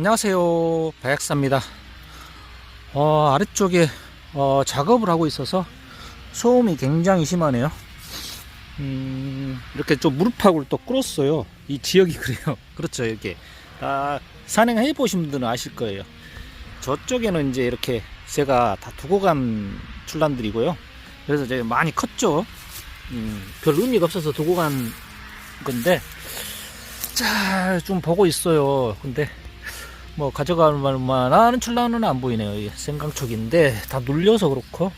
안녕하세요. 박약사입니다. 어, 아래쪽에 어, 작업을 하고 있어서 소음이 굉장히 심하네요. 음, 이렇게 좀 무릎팍을 또 끌었어요. 이 지역이 그래요. 그렇죠 이렇게. 아, 산행해 보신 분들은 아실 거예요. 저쪽에는 이제 이렇게 제가 다 두고 간 출란들이고요. 그래서 이제 많이 컸죠. 음, 별 의미가 없어서 두고 간 건데 자 좀 보고 있어요. 근데 뭐 가져갈 만한 출란은 안 보이네요. 생강촉인데 다 눌려서 그렇고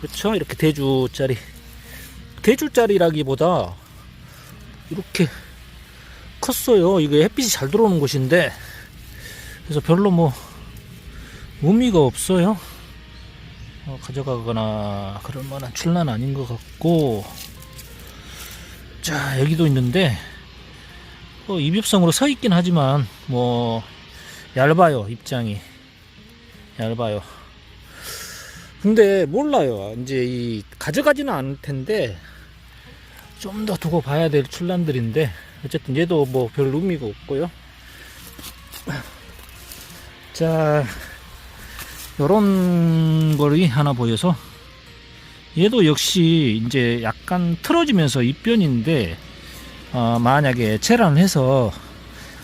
그렇죠. 이렇게 대주짜리 대주짜리라기보다 이렇게 컸어요. 이게 햇빛이 잘 들어오는 곳인데 그래서 별로 뭐 의미가 없어요. 어, 가져가거나 그럴 만한 출란 아닌 것 같고 자 여기도 있는데 어, 입엽성으로 서 있긴 하지만 뭐 얇아요 입장이. 얇아요. 근데 몰라요. 이제 이 가져가지는 않을 텐데 좀 더 두고 봐야 될 출란들인데 어쨌든 얘도 뭐 별 의미가 없고요. 자 요런 거리 하나 보여서 얘도 역시 이제 약간 틀어지면서 입변인데 어, 만약에 체란을 해서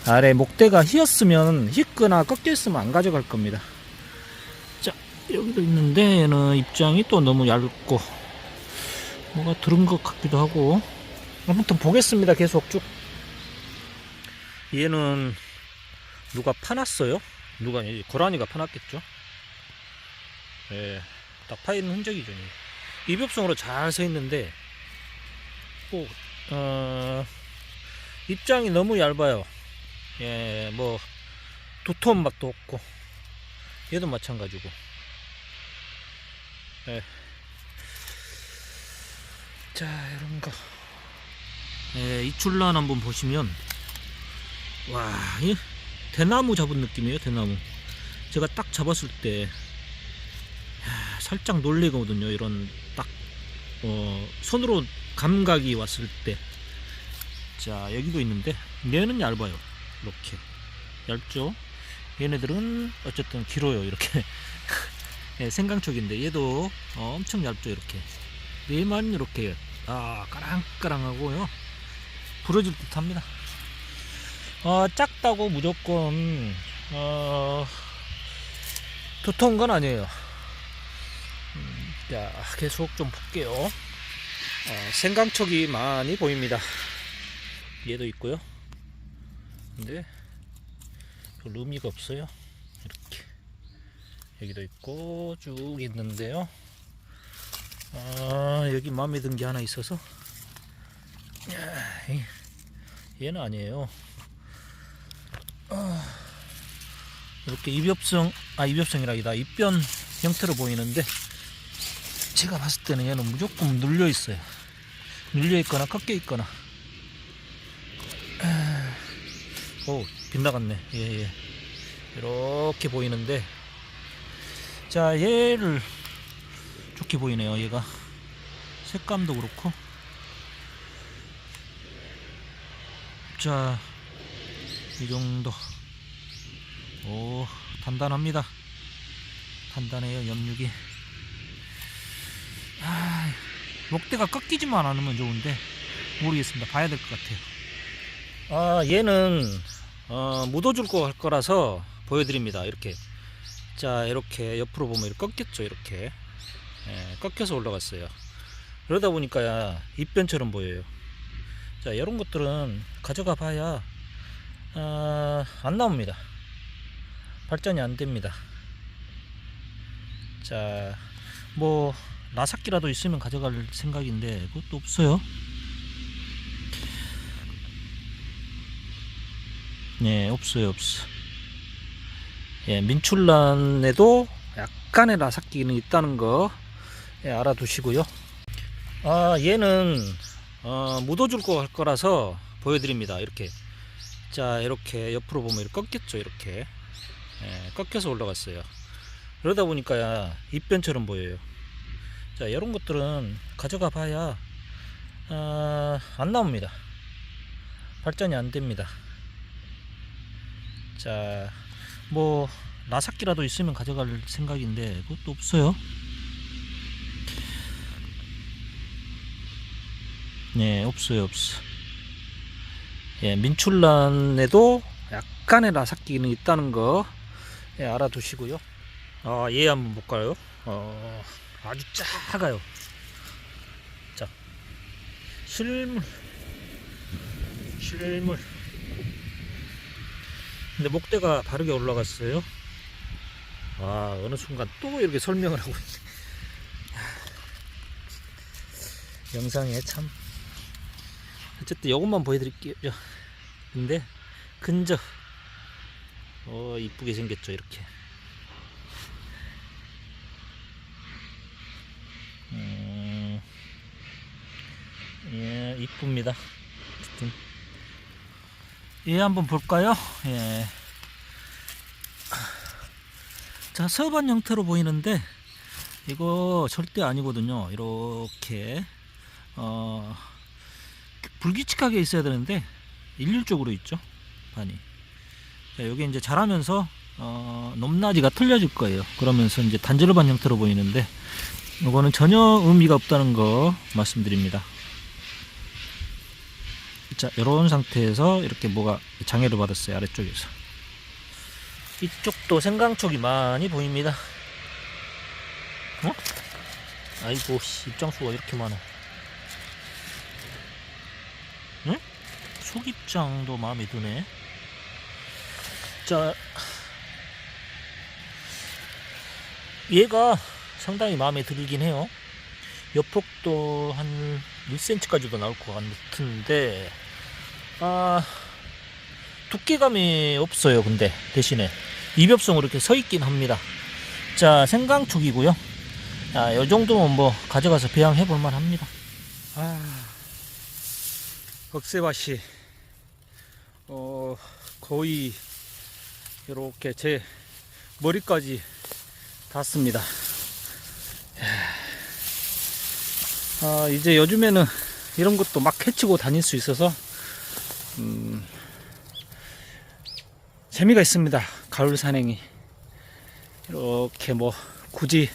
아래 목대가 휘었으면 휘거나 꺾여 있으면 안 가져갈 겁니다. 자, 여기도 있는데 얘는 입장이 또 너무 얇고 뭐가 들은 것 같기도 하고 아무튼 보겠습니다. 계속 쭉. 얘는 누가 파놨어요? 누가 이 고라니가 파놨겠죠? 예, 딱 파있는 흔적이죠. 입엽성으로 잘 서 있는데 꼭 어, 입장이 너무 얇아요. 예, 뭐 두터운 맛도 없고 얘도 마찬가지고. 예. 자, 이런 거. 예, 이 출란 한번 보시면 와, 이 대나무 잡은 느낌이에요, 대나무. 제가 딱 잡았을 때 야, 살짝 놀래거든요. 이런 딱 어, 손으로 감각이 왔을 때. 자, 여기도 있는데 얘는 얇아요. 이렇게. 얇죠? 얘네들은 어쨌든 길어요 이렇게. 예, 생강촉인데 얘도 어, 엄청 얇죠 이렇게. 얘만 이렇게 아 까랑까랑하고요. 부러질 듯 합니다. 어, 작다고 무조건 어, 두터운 건 아니에요. 음, 자 계속 좀 볼게요. 어, 생강촉이 많이 보입니다. 얘도 있고요 근데 별 의미가 없어요. 이렇게 여기도 있고 쭉 있는데요. 아 여기 마음에 든 게 하나 있어서. 얘는 아니에요. 아, 이렇게 입엽성 아 입엽성이라기다. 입변 형태로 보이는데 제가 봤을 때는 얘는 무조건 눌려 있어요. 눌려 있거나 꺾여 있거나 오 빗나갔네. 예 예. 이렇게 보이는데. 자 얘를 좋게 보이네요 얘가. 색감도 그렇고. 자 이 정도. 오 단단합니다. 단단해요 염육이. 아 목대가 꺾이지만 않으면 좋은데 모르겠습니다. 봐야 될 것 같아요. 아 얘는 어, 묻어줄 거할 거라서 보여드립니다. 이렇게. 자 이렇게 옆으로 보면 이렇게 꺾였죠 이렇게. 예, 꺾여서 올라갔어요. 그러다 보니까 입변처럼 보여요. 자 이런 것들은 가져가 봐야 아, 안 나옵니다. 발전이 안 됩니다. 자뭐 라삭기라도 있으면 가져갈 생각인데 그것도 없어요 네, 없어요, 없어. 예, 민출란에도 약간의 라삭 기는 있다는 거 예, 알아두시고요. 아, 얘는 어, 묻어줄 거 할 거라서 보여드립니다. 이렇게. 자, 이렇게 옆으로 보면 이렇게 꺾였죠, 이렇게. 예, 꺾여서 올라갔어요. 그러다 보니까 입변처럼 보여요. 자, 이런 것들은 가져가 봐야 아, 안 나옵니다. 발전이 안 됩니다. 자, 뭐 나삭기라도 있으면 가져갈 생각인데 그것도 없어요. 네, 없어요, 없어. 예, 민출란에도 약간의 나삭기는 있다는 거 예, 알아두시고요. 아, 얘 한번 볼까요? 어, 아주 작아요. 자, 실물, 실물. 근데 목대가 바르게 올라갔어요. 와, 어느 순간 또 이렇게 설명을 하고 있네. 영상에 참. 어쨌든 이것만 보여드릴게요. 근데 근저 어 이쁘게 생겼죠 이렇게. 음, 예, 이쁩니다. 어쨌든 얘 한번 볼까요? 예. 자, 서반 형태로 보이는데 이거 절대 아니거든요. 이렇게 어 불규칙하게 있어야 되는데 일률적으로 있죠. 반이. 자, 여기 이제 자라면서 어, 높낮이가 틀려질 거예요. 그러면서 이제 단절반 형태로 보이는데 이거는 전혀 의미가 없다는 거 말씀드립니다. 자, 이런 상태에서 이렇게 뭐가 장애를 받았어요. 아래쪽에서. 이쪽도 생강촉이 많이 보입니다. 어? 아이고, 씨, 입장수가 이렇게 많아. 응? 속입장도 마음에 드네. 자, 얘가 상당히 마음에 들긴 해요. 옆폭도 한 1cm까지도 나올 것 같은데, 아, 두께감이 없어요, 근데, 대신에. 이벽성으로 이렇게 서 있긴 합니다. 자, 생강촉이고요. 아, 요 정도면 뭐, 가져가서 배양해 볼만 합니다. 아, 억새밭이, 어, 거의, 이렇게 제 머리까지 닿습니다. 아, 이제 요즘에는 이런 것도 막 해치고 다닐 수 있어서, 음, 재미가 있습니다. 가을 산행이. 이렇게 뭐, 굳이,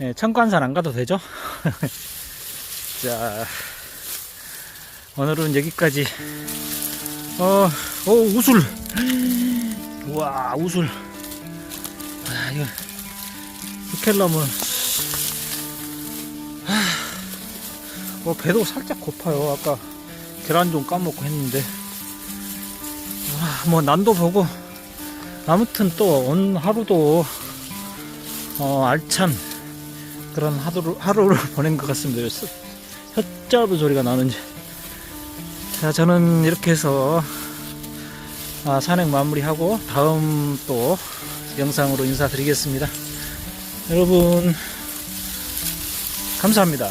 예, 청관산 안 가도 되죠? 자, 오늘은 여기까지. 어, 어, 우술. 우와, 우술. 아, 이거, 이켈러면 어, 배도 살짝 고파요. 아까 계란 좀 까먹고 했는데. 아, 뭐, 난도 보고. 아무튼 또, 오늘 하루도, 어, 알찬 그런 하루를, 하루를 보낸 것 같습니다. 혀- 혓짧은 소리가 나는지. 자, 저는 이렇게 해서, 아, 산행 마무리하고, 다음 또 영상으로 인사드리겠습니다. 여러분, 감사합니다.